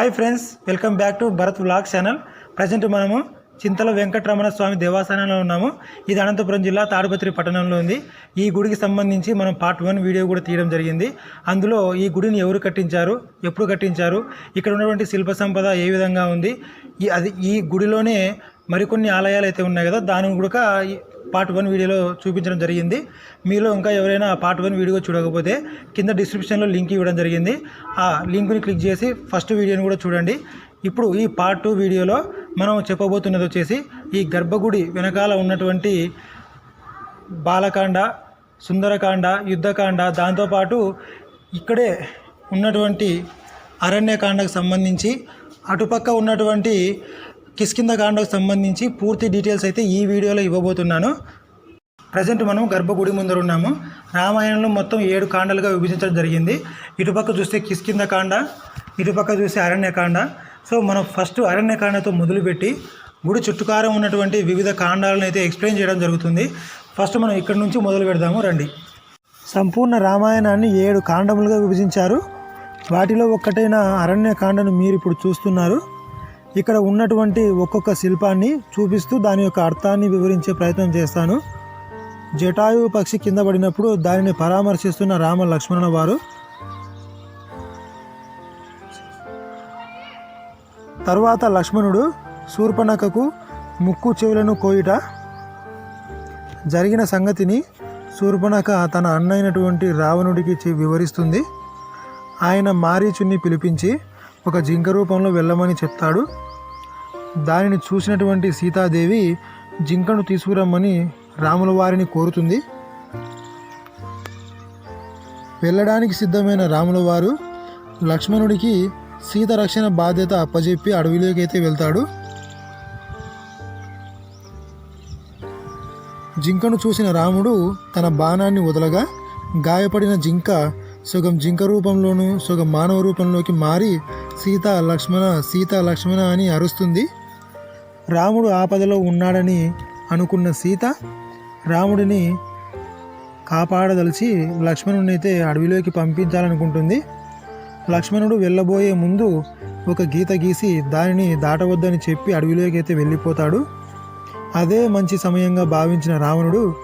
Hi friends welcome back to Bharat blog channel present మనము చింతల వెంకటరమణ స్వామి దేవస్థానంలో ఉన్నాము. ఇది అనంతపురం జిల్లా తాడిపత్రి పట్టణంలో ఉంది. ఈ గుడికి సంబంధించి మనం పార్ట్ వన్ వీడియో కూడా తీయడం జరిగింది. అందులో ఈ గుడిని ఎవరు కట్టించారు ఎప్పుడు కట్టించారు ఇక్కడ ఉన్నటువంటి శిల్ప సంపద ఏ విధంగా ఉంది ఈ అది ఈ గుడిలోనే మరికొన్ని ఆలయాలు అయితే ఉన్నాయి కదా దాని కూడా పార్ట్ వన్ వీడియోలో చూపించడం జరిగింది. మీలో ఇంకా ఎవరైనా పార్ట్ వన్ వీడియో చూడకపోతే కింద డిస్క్రిప్షన్లో లింక్ ఇవ్వడం జరిగింది. ఆ లింక్ని క్లిక్ చేసి ఫస్ట్ వీడియోని కూడా చూడండి. ఇప్పుడు ఈ పార్ట్ టూ వీడియోలో మనం చెప్పబోతున్నది వచ్చేసి ఈ గర్భగుడి వెనకాల ఉన్నటువంటి బాలకాండ సుందరకాండ యుద్ధకాండ దాంతోపాటు ఇక్కడే ఉన్నటువంటి అరణ్యకాండకు సంబంధించి అటుపక్క ఉన్నటువంటి కిస్కింద కాండకు సంబంధించి పూర్తి డీటెయిల్స్ అయితే ఈ వీడియోలో ఇవ్వబోతున్నాను. ప్రజెంట్ మనం గర్భగుడి ముందర ఉన్నాము. రామాయణంలో మొత్తం ఏడు కాండలుగా విభజించడం జరిగింది. ఇటుపక్క చూస్తే కిస్కింద కాండ ఇటుపక్క చూస్తే అరణ్యకాండ. సో మనం ఫస్ట్ అరణ్యకాండతో మొదలుపెట్టి గుడి చుట్టుకారం ఉన్నటువంటి వివిధ కాండాలను అయితే ఎక్స్ప్లెయిన్ చేయడం జరుగుతుంది. ఫస్ట్ మనం ఇక్కడ నుంచి మొదలు పెడదాము రండి. సంపూర్ణ రామాయణాన్ని ఏడు కాండములుగా విభజించారు. వాటిలో ఒక్కటైన అరణ్యకాండను మీరు ఇప్పుడు చూస్తున్నారు. ఇక్కడ ఉన్నటువంటి ఒక్కొక్క శిల్పాన్ని చూపిస్తూ దాని యొక్క అర్థాన్ని వివరించే ప్రయత్నం చేస్తాను. జటాయు పక్షి కింద పడినప్పుడు దానిని పరామర్శిస్తున్న రామ లక్ష్మణ వారు తరువాత లక్ష్మణుడు శూర్పణఖకు ముక్కు చెవులను కోయుట. జరిగిన సంగతిని శూర్పణఖ తన అన్నైనటువంటి రావణుడికి వివరిస్తుంది. ఆయన మారీచుని పిలిపించి ఒక జింక రూపంలో వెళ్ళమని చెప్తాడు. దానిని చూసినటువంటి సీతాదేవి జింకను తీసుకురమ్మని రాముల వారిని కోరుతుంది. వెళ్ళడానికి సిద్ధమైన రాముల వారు లక్ష్మణుడికి సీత రక్షణ బాధ్యత అప్పజెప్పి అడవిలోకి అయితే వెళ్తాడు. జింకను చూసిన రాముడు తన బాణాన్ని వదలగా గాయపడిన జింక సగం జింక రూపంలోను సగం మానవ రూపంలోకి మారి సీత లక్ష్మణ సీత లక్ష్మణ అని అరుస్తుంది. రాముడు ఆపదలో ఉన్నాడని అనుకున్న సీత రాముడిని కాపాడదలిచి లక్ష్మణుని అయితే అడవిలోకి పంపించాలనుకుంటుంది. లక్ష్మణుడు వెళ్ళబోయే ముందు ఒక గీత గీసి దానిని దాటవద్దని చెప్పి అడవిలోకి అయితే వెళ్ళిపోతాడు. అదే మంచి సమయంగా భావించిన రావణుడు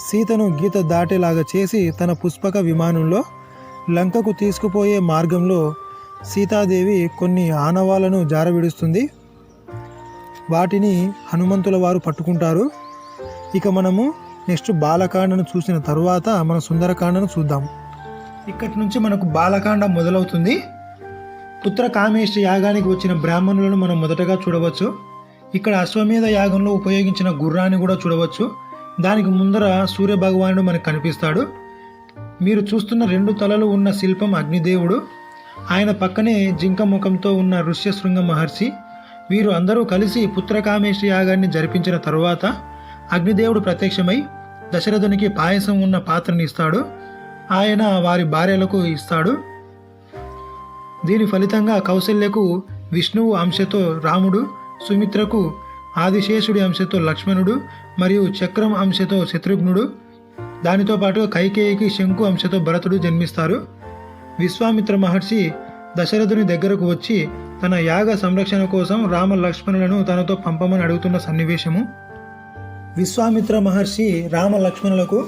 సీతను గీత దాటేలాగా చేసి తన పుష్పక విమానంలో లంకకు తీసుకుపోయే మార్గంలో సీతాదేవి కొన్ని ఆనవాలను జారవిడుస్తుంది. వాటిని హనుమంతుల వారు పట్టుకుంటారు. ఇక మనము నెక్స్ట్ బాలకాండను చూసిన తరువాత మన సుందరకాండను చూద్దాం. ఇక్కడి నుంచి మనకు బాలకాండ మొదలవుతుంది. పుత్ర కామేష్టి యాగానికి వచ్చిన బ్రాహ్మణులను మనం మొదటగా చూడవచ్చు. ఇక్కడ అశ్వమేధ యాగంలో ఉపయోగించిన గుర్రాన్ని కూడా చూడవచ్చు. దానికి ముందర సూర్య భగవానుడు మనకు కనిపిస్తాడు. మీరు చూస్తున్న రెండు తలలు ఉన్న శిల్పం అగ్నిదేవుడు ఆయన పక్కనే జింక ముఖంతో ఉన్న ఋష్యశృంగ మహర్షి వీరు అందరూ కలిసి పుత్రకామేశ్వరి యాగాన్ని జరిపించిన తరువాత అగ్నిదేవుడు ప్రత్యక్షమై దశరథునికి పాయసం ఉన్న పాత్రని ఇస్తాడు ఆయన వారి భార్యలకు ఇస్తాడు. దీని ఫలితంగా కౌశల్యకు విష్ణువు అంశతో రాముడు సుమిత్రకు ఆదిశేషుడి అంశతో లక్ష్మణుడు మరియు చక్రం అంశతో శత్రుఘ్నుడు దానితో పాటు కైకేయికి శంకు అంశతో భరతుడు జన్మిస్తారు. విశ్వామిత్ర మహర్షి దశరథుని దగ్గరకు వచ్చి తన యాగ సంరక్షణ కోసం రామ లక్ష్మణులను తనతో పంపమని అడుగుతున్న సన్నివేశము. విశ్వామిత్ర మహర్షి రామ లక్ష్మణులకు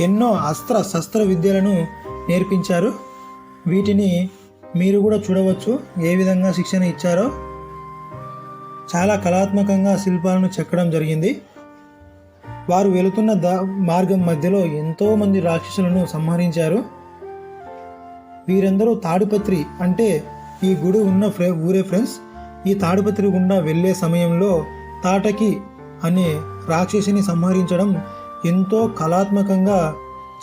ఎన్నో అస్త్ర శస్త్ర విద్యలను నేర్పించారు. వీటిని మీరు కూడా చూడవచ్చు ఏ విధంగా శిక్షణ ఇచ్చారో. చాలా కళాత్మకంగా శిల్పాలను చెక్కడం జరిగింది. వారు వెళుతున్న దా మార్గం మధ్యలో ఎంతోమంది రాక్షసులను సంహరించారు. వీరందరూ తాడిపత్రి అంటే ఈ గుడి ఉన్న ఫ్రె ఊరే ఫ్రెండ్స్ ఈ తాడిపత్రి గుండా వెళ్ళే సమయంలో తాటకి అనే రాక్షసిని సంహరించడం ఎంతో కళాత్మకంగా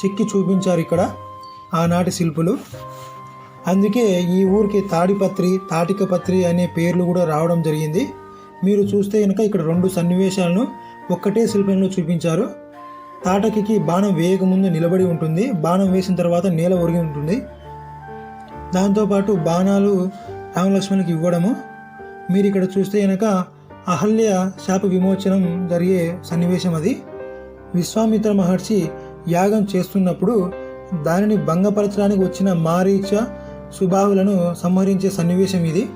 చెక్కి చూపించారు ఇక్కడ ఆనాటి శిల్పులు. అందుకే ఈ ఊరికి తాడిపత్రి తాటికపత్రి అనే పేర్లు కూడా రావడం జరిగింది. మీరు చూస్తే కనుక ఇక్కడ రెండు సన్నివేశాలను ఒక్కటే శిల్పంలో చూపించారు. తాటకికి బాణం వేయకముందు నిలబడి ఉంటుంది. బాణం వేసిన తర్వాత నేల ఒరిగి ఉంటుంది. దాంతోపాటు బాణాలు రామలక్ష్మణునికి ఇవ్వడము. మీరు ఇక్కడ చూస్తే కనుక అహల్య శాప విమోచనం జరిగే సన్నివేశం అది. విశ్వామిత్ర మహర్షి యాగం చేస్తున్నప్పుడు దానిని భంగపరచడానికి వచ్చిన మారీచ సుబాహులను సంహరించే సన్నివేశం ఇది.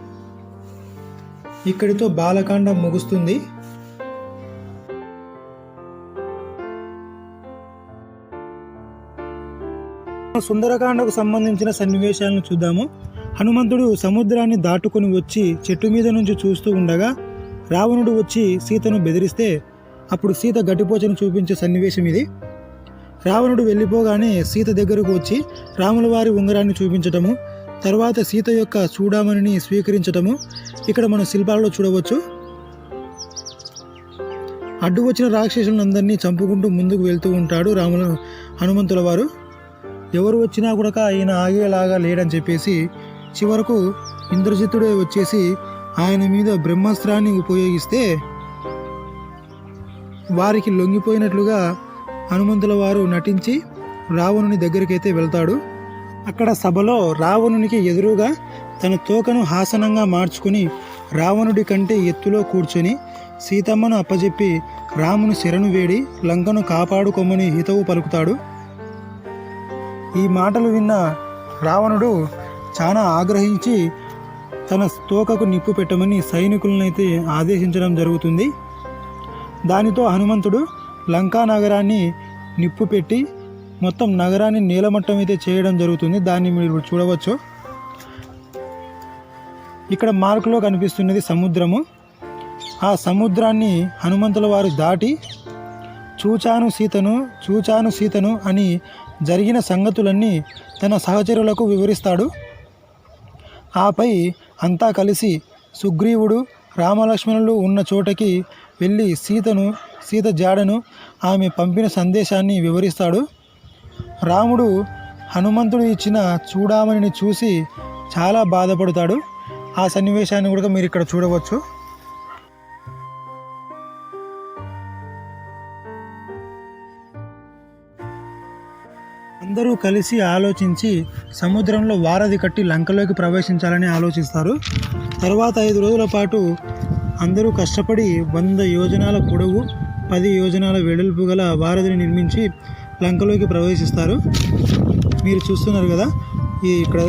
ఇక్కడితో బాలకాండం ముగుస్తుంది. సుందరకాండకు సంబంధించిన సన్నివేశాలను చూద్దాము. హనుమంతుడు సముద్రాన్ని దాటుకొని వచ్చి చెట్టు మీద నుంచి చూస్తూ ఉండగా రావణుడు వచ్చి సీతను బెదిరిస్తే అప్పుడు సీత గట్టిపోచను చూపించే సన్నివేశం ఇది. రావణుడు వెళ్ళిపోగానే సీత దగ్గరకు వచ్చి రాముల వారి ఉంగరాన్ని చూపించటము తర్వాత సీత యొక్క చూడామణిని స్వీకరించటము ఇక్కడ మన శిల్పాలలో చూడవచ్చు. అడ్డు వచ్చిన రాక్షసులందరినీ చంపుకుంటూ ముందుకు వెళ్తూ ఉంటాడు రాముల హనుమంతుల వారు. ఎవరు వచ్చినా కూడా ఈయన ఆగేలాగా లేడని చెప్పేసి చివరకు ఇంద్రజిత్తుడే వచ్చేసి ఆయన మీద బ్రహ్మాస్త్రాన్ని ఉపయోగిస్తే వారికి లొంగిపోయినట్లుగా హనుమంతుల వారు నటించి రావణుని దగ్గరికైతే వెళ్తాడు. అక్కడ సభలో రావణునికి ఎదురుగా తన తోకను హాసనంగా మార్చుకుని రావణుడి కంటే ఎత్తులో కూర్చొని సీతమ్మను అప్పజెప్పి రాముని శరణు వేడి లంకను కాపాడుకోమని హితవు పలుకుతాడు. ఈ మాటలు విన్న రావణుడు చాలా ఆగ్రహించి తన తోకకు నిప్పు పెట్టమని సైనికులనైతే ఆదేశించడం జరుగుతుంది. దానితో హనుమంతుడు లంకా నగరాన్ని నిప్పు పెట్టి మొత్తం నగరాన్ని నీలమట్టం అయితే చేయడం జరుగుతుంది. దాన్ని మీరు చూడవచ్చు. ఇక్కడ మార్కులో కనిపిస్తున్నది సముద్రము. ఆ సముద్రాన్ని హనుమంతుల వారు దాటి చూచాను సీతను చూచాను సీతను అని జరిగిన సంగతులన్నీ తన సహచరులకు వివరిస్తాడు. ఆపై అంతా కలిసి సుగ్రీవుడు రామలక్ష్మణులు ఉన్న చోటకి వెళ్ళి సీతను సీత జాడను ఆమె పంపిన సందేశాన్ని వివరిస్తాడు. రాముడు హనుమంతుడు ఇచ్చిన చూడామణిని చూసి చాలా బాధపడతాడు. ఆ సన్నివేశాన్ని కూడా మీరు ఇక్కడ చూడవచ్చు. అందరూ కలిసి ఆలోచించి సముద్రంలో వారధి కట్టి లంకలోకి ప్రవేశించాలని ఆలోచిస్తారు. తర్వాత ఐదు రోజుల పాటు అందరూ కష్టపడి వంద యోజనాల పొడవు పది యోజనాల వెడల్పు గల వారధిని నిర్మించి లంకలోకి ప్రవేశిస్తారు. మీరు చూస్తున్నారు కదా ఈ ఇక్కడ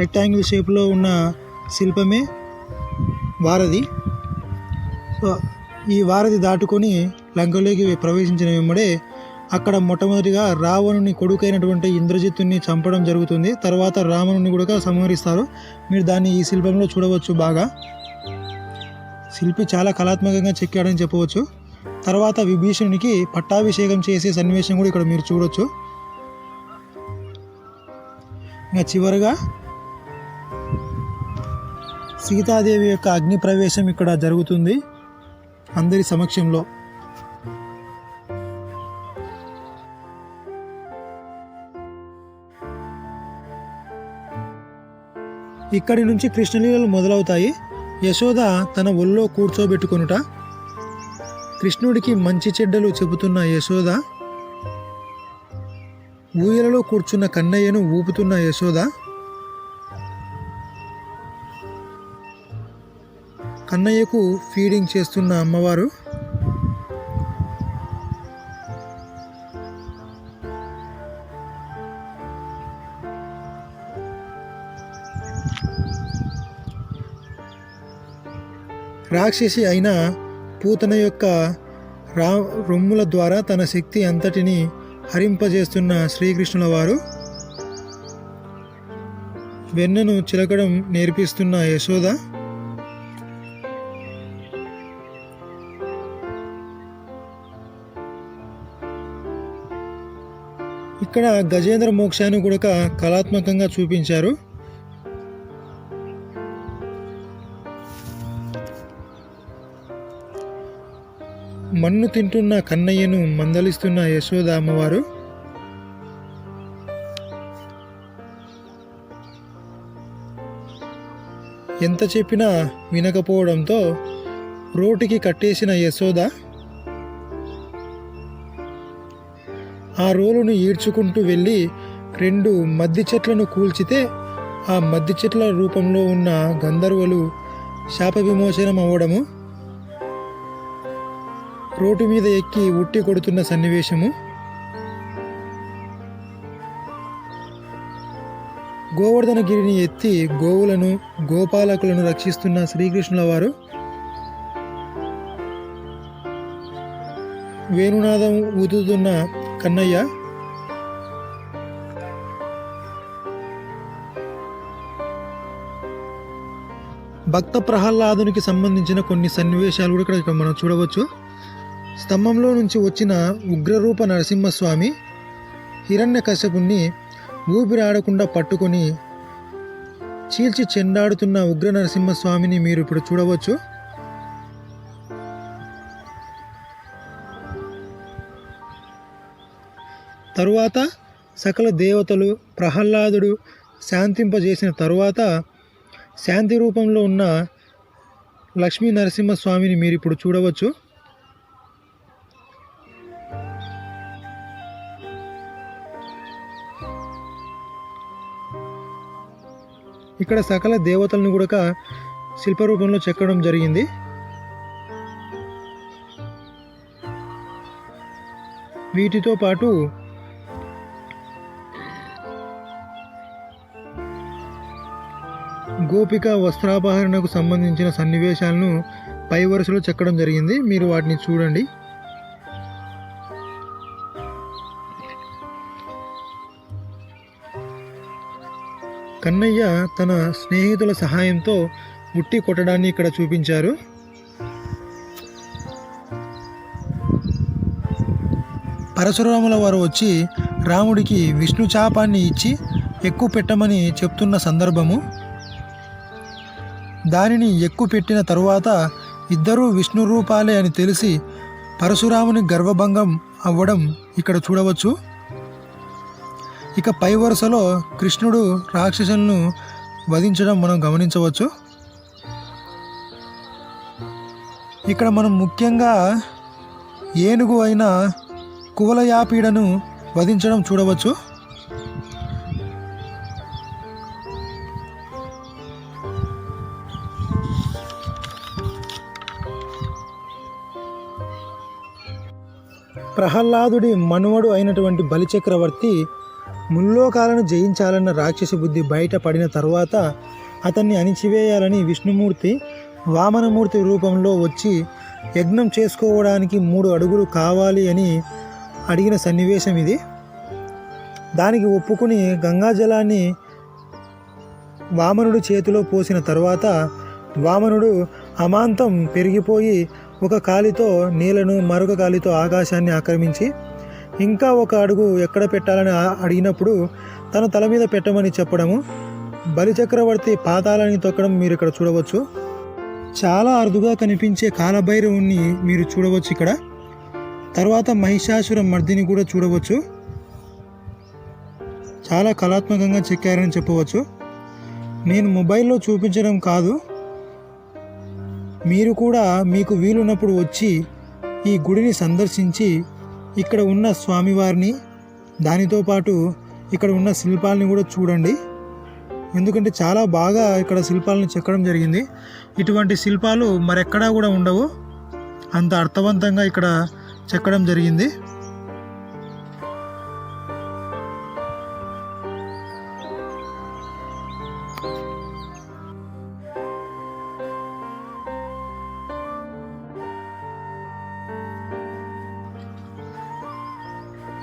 రెక్టాంగిల్ షేప్లో ఉన్న శిల్పమే వారధి. సో ఈ వారధి దాటుకొని లంకలోకి ప్రవేశించిన వెంబడే అక్కడ మొట్టమొదటిగా రావణుని కొడుకైనటువంటి ఇంద్రజిత్తుని చంపడం జరుగుతుంది. తర్వాత రావణుని కూడా సంహరిస్తారు. మీరు దాన్ని ఈ శిల్పంలో చూడవచ్చు బాగా. శిల్పి చాలా కళాత్మకంగా చెక్కాడని చెప్పవచ్చు. తర్వాత విభీషణునికి పట్టాభిషేకం చేసే సన్నివేశం కూడా ఇక్కడ మీరు చూడొచ్చు. ఇంకా చివరగా సీతాదేవి యొక్క అగ్ని ప్రవేశం ఇక్కడ జరుగుతుంది. అందరి సమక్షంలో. ఇక్కడి నుంచి కృష్ణలీలలు మొదలవుతాయి. యశోద తన ఒళ్ళో కూర్చోబెట్టుకొనుట. కృష్ణుడికి మంచి చెడ్డలు చెబుతున్న యశోద. ఊయలలో కూర్చున్న కన్నయ్యను ఊపుతున్న యశోద. కన్నయ్యకు ఫీడింగ్ చేస్తున్న అమ్మవారు. రాక్షసి అయిన పూతన యొక్క రా రొమ్ముల ద్వారా తన శక్తి అంతటిని హరింపజేస్తున్న శ్రీకృష్ణుల వారు వెన్నను చిలకడం నేర్పిస్తున్న యశోద. ఇక్కడ గజేంద్ర మోక్షాన్ని కూడా కళాత్మకంగా చూపించారు. మన్ను తింటున్న కన్నయ్యను మందలిస్తున్న యశోద అమ్మవారు. ఎంత చెప్పినా వినకపోవడంతో రోటికి కట్టేసిన యశోద ఆ రోలును ఈడ్చుకుంటూ వెళ్ళి రెండు మద్ది చెట్లను కూల్చితే ఆ మద్ది చెట్ల రూపంలో ఉన్న గంధర్వులు శాప విమోచనం అవ్వడము రోడ్డు మీద ఎక్కి ఉట్టి కొడుతున్న సన్నివేశము? గోవర్ధనగిరిని ఎత్తి గోవులను గోపాలకులను రక్షిస్తున్న శ్రీకృష్ణుల వారు? వేణునాదం ఊదుతున్న కన్నయ్య? భక్త ప్రహ్లాదునికి సంబంధించిన కొన్ని సన్నివేశాలు కూడా ఇక్కడ మనం చూడవచ్చు. స్తంభంలో నుంచి వచ్చిన ఉగ్రరూప నరసింహస్వామి హిరణ్య కశ్యపుణ్ణి ఊపిరాడకుండా పట్టుకొని చీల్చి చెండాడుతున్న ఉగ్ర నరసింహస్వామిని మీరు ఇప్పుడు చూడవచ్చు. తరువాత సకల దేవతలు ప్రహ్లాదుడు శాంతింపజేసిన తరువాత శాంతి రూపంలో ఉన్న లక్ష్మీ నరసింహస్వామిని మీరు ఇప్పుడు చూడవచ్చు. ఇక్కడ సకల దేవతలను కూడా శిల్పరూపంలో చెక్కడం జరిగింది. వీటితో పాటు గోపిక వస్త్రాపహరణకు సంబంధించిన సన్నివేశాలను పై వరుసలో చెక్కడం జరిగింది. మీరు వాటిని చూడండి. కన్నయ్య తన స్నేహితుల సహాయంతో ముట్టి కొట్టడాన్ని ఇక్కడ చూపించారు. పరశురాముల వారు వచ్చి రాముడికి విష్ణు చాపాన్ని ఇచ్చి ఎక్కువ పెట్టమని చెప్తున్న సందర్భము. దానిని ఎక్కువ పెట్టిన తరువాత ఇద్దరూ విష్ణు రూపాలే అని తెలిసి పరశురాముని గర్వభంగం అవ్వడం ఇక్కడ చూడవచ్చు. ఇక పై వరుసలో కృష్ణుడు రాక్షసులను వధించడం మనం గమనించవచ్చు. ఇక్కడ మనం ముఖ్యంగా ఏనుగు అయిన కువలయాపీడను వధించడం చూడవచ్చు. ప్రహ్లాదుడి మనువడు అయినటువంటి బలిచక్రవర్తి ముల్లోకాలను జయించాలన్న రాక్షసి బుద్ధి బయటపడిన తరువాత అతన్ని అణిచివేయాలని విష్ణుమూర్తి వామనమూర్తి రూపంలో వచ్చి యజ్ఞం చేసుకోవడానికి మూడు అడుగులు కావాలి అని అడిగిన సన్నివేశం ఇది. దానికి ఒప్పుకుని గంగాజలాన్ని వామనుడు చేతిలో పోసిన తర్వాత వామనుడు అమాంతం పెరిగిపోయి ఒక కాలితో నీళ్ళను మరొక కాలితో ఆకాశాన్ని ఆక్రమించి ఇంకా ఒక అడుగు ఎక్కడ పెట్టాలని అడిగినప్పుడు తన తల మీద పెట్టమని చెప్పడము బలిచక్రవర్తి పాతాలని తొక్కడం మీరు ఇక్కడ చూడవచ్చు. చాలా అరుదుగా కనిపించే కాలభైరవుణ్ణి మీరు చూడవచ్చు ఇక్కడ. తర్వాత మహిషాసుర మర్దిని కూడా చూడవచ్చు. చాలా కళాత్మకంగా చెక్కారని చెప్పవచ్చు. నేను మొబైల్లో చూపించడం కాదు. మీరు కూడా మీకు వీలున్నప్పుడు వచ్చి ఈ గుడిని సందర్శించి ఇక్కడ ఉన్న స్వామివారిని దానితో పాటు ఇక్కడ ఉన్న శిల్పాలని కూడా చూడండి. ఎందుకంటే చాలా బాగా ఇక్కడ శిల్పాలను చెక్కడం జరిగింది. ఇటువంటి శిల్పాలు మరెక్కడా కూడా ఉండవు. అంత అర్థవంతంగా ఇక్కడ చెక్కడం జరిగింది.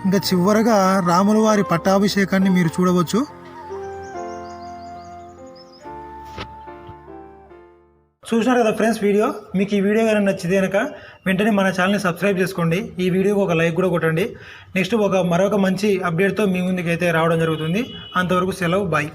ఇంకా చివరగా రాముల వారి పట్టాభిషేకాన్ని మీరు చూడవచ్చు. చూసినారు కదా ఫ్రెండ్స్ వీడియో? మీకు ఈ వీడియో కానీ నచ్చితే కనుక వెంటనే మన ఛానల్ని సబ్స్క్రైబ్ చేసుకోండి. ఈ వీడియోకి ఒక లైక్ కూడా కొట్టండి. నెక్స్ట్ ఒక మరొక మంచి అప్డేట్తో మీ ముందుకైతే రావడం జరుగుతుంది. అంతవరకు సెలవు బాయ్.